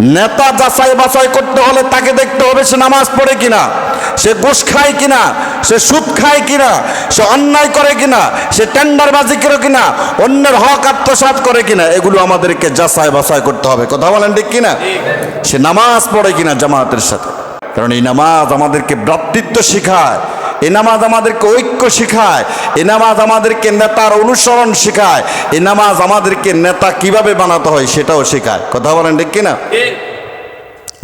নেতা যাচাই বাছাই করতে হলে তাকে দেখতে হবে সে নামাজ পড়ে কিনা, সে ঘুষ খায় কিনা, সে সুদ খায় কিনা, সে অন্যায় করে কিনা, সে টেন্ডার টেন্ডারবাজি করে কিনা, অন্যের হক আত্মসাৎ করে কিনা, এগুলো আমাদেরকে যাচাই বাছাই করতে হবে। কথা বলেন ঠিক কিনা? সে নামাজ পড়ে কিনা জামাতের সাথে। কারণ এই নামাজ আমাদেরকে ভ্রাতৃত্ব শেখায়। এই নামাজ আমাদেরকে ঐক্য শেখায় এই নামাজ আমাদেরকে নেতার অনুসরণ শেখায় এই নামাজ আমাদেরকে নেতা কীভাবে বানাতে হয় সেটাও শেখায়। কথা বলেন ঠিক কিনা?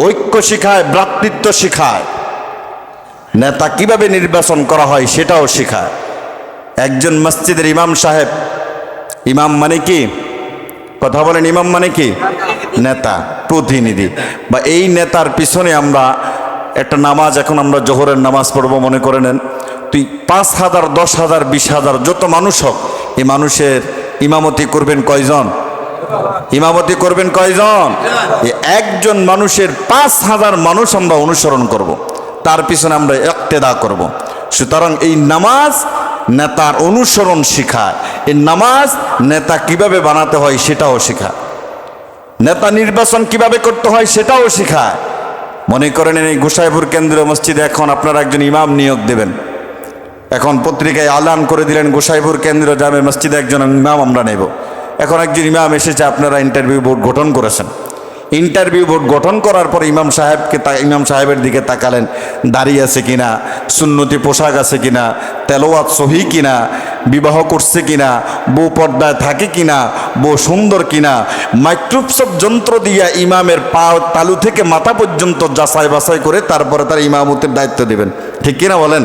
ঐক্য শেখায় ভ্রাতৃত্ব শেখায়। নেতা কীভাবে নির্বাচন করা হয় সেটাও শেখায়। একজন মসজিদের ইমাম সাহেব ইমাম মানে কি? কথা বলেন ইমাম মানে কি? নেতা প্রতিনিধি। বা এই নেতার পিছনে আমরা একটা নামাজ এখন আমরা জোহরের নামাজ পড়ব মনে করে নেন। তুই পাঁচ হাজার, দশ হাজার, বিশ হাজার, যত মানুষ হোক, এই মানুষের ইমামতি করবেন কয়জন? ইমামতি করবেন কয়জন? একজন মানুষের পাঁচ হাজার মানুষ আমরা অনুসরণ করব। তার পিছনে আমরা একতেদা করব। সুতরাং এই নামাজ নেতার অনুসরণ শেখায়। এই নামাজ নেতা কীভাবে বানাতে হয় সেটাও শেখায়। নেতা নির্বাচন কীভাবে করতে হয় সেটাও শেখায়। মনে করেন এই গোসাইপুর কেন্দ্রীয় মসজিদে এখন আপনারা একজন ইমাম নিয়োগ দেবেন। এখন পত্রিকায় আলান করে দিলেন গোসাইপুর কেন্দ্র জামে মসজিদে একজন ইমাম আমরা নেব। এখন একজন ইমাম এসেছে, আপনারা ইন্টারভিউ বোর্ড গঠন করেছেন। ইন্টারভিউ বোর্ড গঠন করার পর ইমাম সাহেবকে ইমাম সাহেবের দিকে তাকালেন দাঁড়িয়ে আছে কিনা, সুন্নতি পোশাক আছে কিনা তেলোয়াত সহি কিনা, বিবাহ করছে কিনা, বউ পর্দায় থাকে কিনা, বউ সুন্দর কিনা মাইক্রোসব যন্ত্র দিয়া ইমামের পা তালু থেকে মাথা পর্যন্ত যাচাই বাছাই করে তারপরে তার ইমামতের দায়িত্ব দেবেন। ঠিক কিনা বলেন?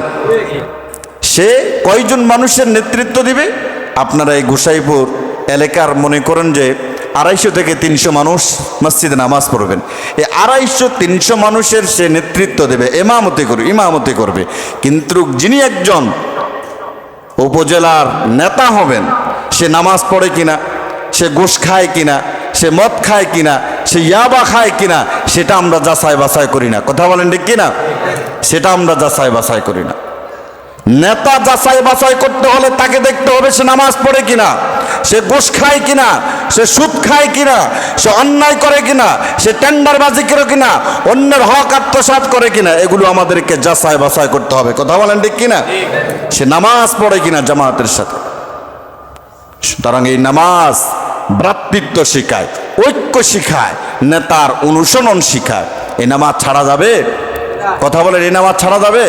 সে কয়জন মানুষের নেতৃত্ব দিবে? আপনারা এই গোসাইপুর এলাকার মনে করেন যে আড়াইশো থেকে তিনশো মানুষ মসজিদে নামাজ পড়বেন। এই আড়াইশো, তিনশো মানুষের সে নেতৃত্ব দেবে, এমামতি করবে, ইমামতি করবে। কিন্তু যিনি একজন উপজেলার নেতা হবেন, সে নামাজ পড়ে কিনা, সে গোশ খায় কিনা, সে মদ খায় কিনা, সে ইয়াবা খায় কিনা, সেটা আমরা যাচাই বাছাই করি না। কথা বলেন ঠিক কিনা? সেটা আমরা যাচাই বাছাই করি না। নেতা যাচাই বাছাই করতে হলে তাকে দেখতে হবে সে নামাজ পড়ে কিনা, সে ঘুষ খায় কিনা, সে সুদ খায় কিনা, সে অন্যায় করে কিনা, সে টেন্ডার টেন্ডারবাজি করে কিনা, অন্যের হক আত্মসাৎ করে কিনা, এগুলো আমাদেরকে যাচাই বাছাই করতে হবে। কথা বলেন ঠিক কিনা? সে নামাজ পড়ে কিনা জামাতের সাথে। সুতরাং এই নামাজ ভ্রাতৃত্ব শিখায়, ঐক্য শিখায়, নেতার অনুসরণ শিখায়। এই নামাজ ছাড়া যাবে? কথা বলেন এই নামাজ ছাড়া যাবে?